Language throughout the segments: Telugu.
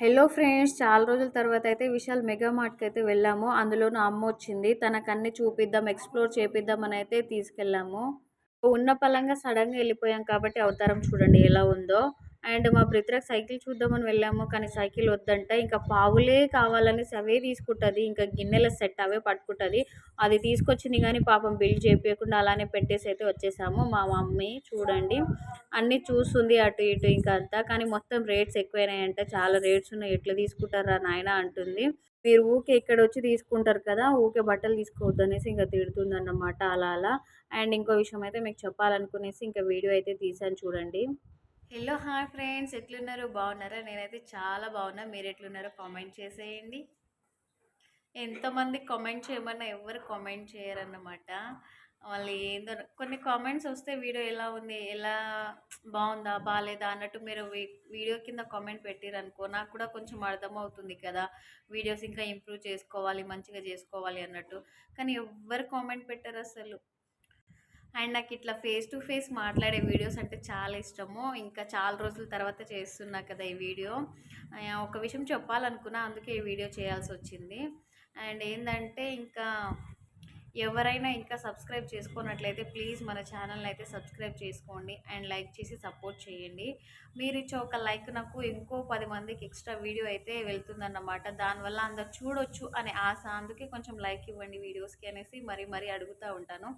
హలో ఫ్రెండ్స్ చాలా రోజుల తర్వాత అయితే విశాల్ మెగా మార్ట్కి అయితే వెళ్ళాము. అందులోనూ అమ్మ వచ్చింది. తనకు అన్ని చూపిద్దాం ఎక్స్ప్లోర్ చేపిద్దాం అని అయితే తీసుకెళ్ళాము. ఉన్న పలంగా సడన్గా వెళ్ళిపోయాం కాబట్టి అవతారం చూడండి ఎలా ఉందో. అండ్ మా బ్రిత్రకు సైకిల్ చూద్దామని వెళ్ళాము కానీ సైకిల్ వద్దంట. ఇంకా పావులే కావాలనేసి అవే తీసుకుంటుంది. ఇంకా గిన్నెల సెట్ అవే పట్టుకుంటుంది. అది తీసుకొచ్చింది కానీ పాపం బిల్ చేయకుండా అలానే పెట్టేసి అయితే వచ్చేసాము. మా మమ్మీ చూడండి అన్నీ చూస్తుంది అటు ఇటు ఇంకా అంతా. కానీ మొత్తం రేట్స్ ఎక్కువైనాయంట. చాలా రేట్స్ ఉన్నాయి. ఎట్లా తీసుకుంటారా నాయన అంటుంది. మీరు ఊకే ఇక్కడ వచ్చి తీసుకుంటారు కదా ఊకే బట్టలు తీసుకోవద్దు అనేసి ఇంకా తిడుతుంది అన్నమాట అలా అలా. అండ్ ఇంకో విషయం అయితే మీకు చెప్పాలనుకునేసి ఇంకా వీడియో అయితే తీసాను చూడండి. Hello hi friends. ఎట్లున్నారు? బాగున్నారా? నేనైతే చాలా బాగున్నా. మీరు ఎట్లున్నారో కామెంట్ చేసేయండి. ఎంతమంది కామెంట్ చేయమన్నా ఎవరు కామెంట్ చేయరన్నమాట. మళ్ళీ ఏందో కొన్ని కామెంట్స్ వస్తే వీడియో ఎలా ఉంది ఎలా బాగుందా బాగాలేదా అన్నట్టు మీరు వీడియో కింద కామెంట్ పెట్టిరనుకో నాకు కూడా కొంచెం అర్థమవుతుంది కదా. వీడియోస్ ఇంకా ఇంప్రూవ్ చేసుకోవాలి మంచిగా చేసుకోవాలి అన్నట్టు. కానీ ఎవ్వరు కామెంట్ పెట్టారు అసలు అండ్ నాకు ఇట్లా ఫేస్ టు ఫేస్ మాట్లాడే వీడియోస్ అంటే చాలా ఇష్టము. ఇంకా చాలా రోజుల తర్వాత చేస్తున్నా కదా ఈ వీడియో. ఒక విషయం చెప్పాలనుకున్నా అందుకే ఈ వీడియో చేయాల్సి వచ్చింది. అండ్ ఏంటంటే ఇంకా ఎవరైనా ఇంకా సబ్స్క్రైబ్ చేసుకున్నట్లయితే ప్లీజ్ మన ఛానల్ని అయితే సబ్స్క్రైబ్ చేసుకోండి అండ్ లైక్ చేసి సపోర్ట్ చేయండి. మీరు ఇచ్చే ఒక లైక్ నాకు ఇంకో పది మందికి ఎక్స్ట్రా వీడియో అయితే వెళ్తుందన్నమాట. దానివల్ల అందరు చూడొచ్చు అనే ఆశ అందుకే కొంచెం లైక్ ఇవ్వండి వీడియోస్కి అనేసి మరీ మరీ అడుగుతూ ఉంటాను.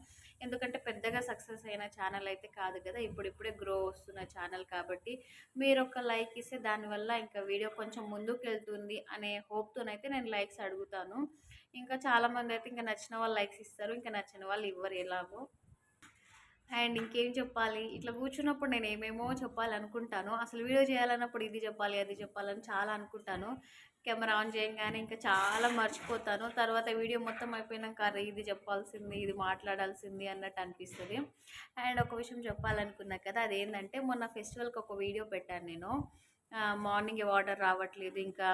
ఎందుకంటే పెద్దగా సక్సెస్ అయిన ఛానల్ అయితే కాదు కదా ఇప్పుడిప్పుడే గ్రో వస్తున్న ఛానల్ కాబట్టి మీరు ఒక లైక్ ఇస్తే దానివల్ల ఇంకా వీడియో కొంచెం ముందుకు వెళ్తుంది అనే హోప్తోనైతే నేను లైక్స్ అడుగుతాను. ఇంకా చాలామంది అయితే ఇంకా నచ్చిన వాళ్ళు లైక్స్ ఇస్తారు. ఇంకా నచ్చిన వాళ్ళు ఇవ్వరు ఎలాగో. అండ్ ఇంకేం చెప్పాలి? ఇట్లా కూర్చున్నప్పుడు నేను ఏమేమో చెప్పాలనుకుంటాను. అసలు వీడియో చేయాలన్నప్పుడు ఇది చెప్పాలి అది చెప్పాలని చాలా అనుకుంటాను. కెమెరా ఆన్ చేయగానే ఇంకా చాలా మర్చిపోతాను. తర్వాత వీడియో మొత్తం అయిపోయినాక అరే ఇది చెప్పాల్సింది ఇది మాట్లాడాల్సింది అన్నట్టు అనిపిస్తుంది. అండ్ ఒక విషయం చెప్పాలనుకున్నా కదా అదేంటంటే మొన్న ఫెస్టివల్కి ఒక వీడియో పెట్టాను నేను. మార్నింగ్ వాటర్ రావట్లేదు. ఇంకా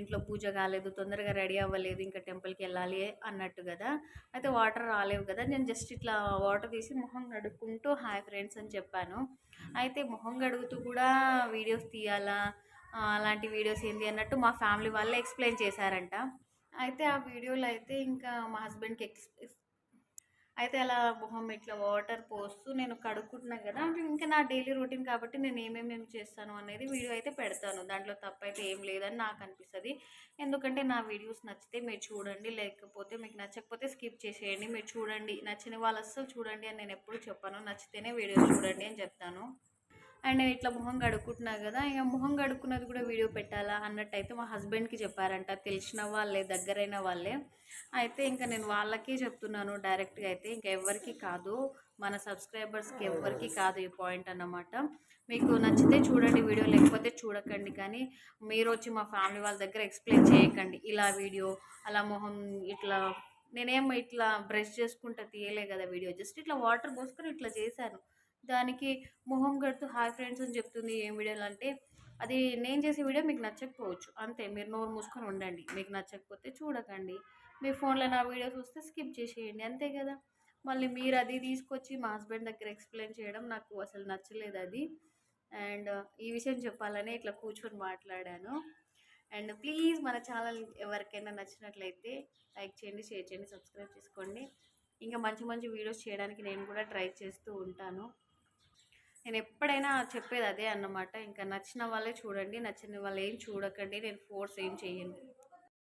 ఇంట్లో పూజ కాలేదు తొందరగా రెడీ అవ్వలేదు ఇంకా టెంపుల్కి వెళ్ళాలి అన్నట్టు కదా. అయితే వాటర్ రాలేవు కదా. నేను జస్ట్ ఇట్లా వాటర్ తీసి మొహం గడుక్కుంటూ హాయ్ ఫ్రెండ్స్ అని చెప్పాను. అయితే మొహం గడుగుతూ కూడా వీడియోస్ తీయాలా అలాంటి వీడియోస్ ఏంటి అన్నట్టు మా ఫ్యామిలీ వాళ్ళే ఎక్స్ప్లెయిన్ చేశారంట. అయితే ఆ వీడియోలో అయితే ఇంకా మా హస్బెండ్కి ఎక్స్ అయితే అలా మొహం ఇట్లా వాటర్ పోస్తూ నేను కడుక్కుంటున్నాను కదా అంటే ఇంకా నా డైలీ రొటీన్ కాబట్టి నేను ఏమేమి చేస్తాను అనేది వీడియో అయితే పెడతాను. దాంట్లో తప్పైతే ఏం లేదని నాకు అనిపిస్తుంది. ఎందుకంటే నా వీడియోస్ నచ్చితే మీరు చూడండి లేకపోతే మీకు నచ్చకపోతే స్కిప్ చేసేయండి. మీరు చూడండి నచ్చిన వాళ్ళు అస్సలు చూడండి అని నేను ఎప్పుడు చెప్పాను. నచ్చితేనే వీడియోస్ చూడండి అని చెప్తాను. అండ్ నేను ఇట్లా మొహం కడుక్కుంటున్నా కదా ఇక మొహం కడుక్కున్నది కూడా వీడియో పెట్టాలా అన్నట్టు అయితే మా హస్బెండ్కి చెప్పారంట తెలిసిన వాళ్ళే దగ్గరైన వాళ్ళే. అయితే ఇంకా నేను వాళ్ళకే చెప్తున్నాను డైరెక్ట్గా అయితే ఇంకా ఎవరికి కాదు మన సబ్స్క్రైబర్స్కి ఎవరికి కాదు ఈ పాయింట్ అన్నమాట. మీకు నచ్చితే చూడండి వీడియో లేకపోతే చూడకండి కానీ మీరు వచ్చి మా ఫ్యామిలీ వాళ్ళ దగ్గర ఎక్స్ప్లెయిన్ చేయకండి. ఇలా వీడియో అలా మొహం ఇట్లా నేనేం ఇట్లా బ్రష్ చేసుకుంటా తీయలే కదా వీడియో జస్ట్ ఇట్లా వాటర్ పోసుకొని ఇట్లా చేశాను. దానికి మొహం కడుతూ హాయ్ ఫ్రెండ్స్ అని చెప్తుంది ఏం వీడియోలు అంటే అది నేను చేసే వీడియో మీకు నచ్చకపోవచ్చు. అంతే మీరు నోరు మూసుకొని ఉండండి. మీకు నచ్చకపోతే చూడకండి. మీ ఫోన్లో నా వీడియోస్ వస్తే స్కిప్ చేసేయండి. అంతే కదా. మళ్ళీ మీరు అది తీసుకొచ్చి మా హస్బెండ్ దగ్గర ఎక్స్ప్లెయిన్ చేయడం నాకు అసలు నచ్చలేదు అది. అండ్ ఈ విషయం చెప్పాలని ఇట్లా కూర్చొని మాట్లాడాను. అండ్ ప్లీజ్ మన ఛానల్ ఎవరికైనా నచ్చినట్లయితే లైక్ చేయండి షేర్ చేయండి సబ్స్క్రైబ్ చేసుకోండి. ఇంకా మంచి మంచి వీడియోస్ చేయడానికి నేను కూడా ట్రై చేస్తూ ఉంటాను. నేను ఎప్పుడైనా చెప్పేది అదే అన్నమాట. ఇంకా నచ్చిన వాళ్ళే చూడండి నచ్చిన వాళ్ళు ఏం చూడకండి నేను ఫోర్స్ ఏం చేయను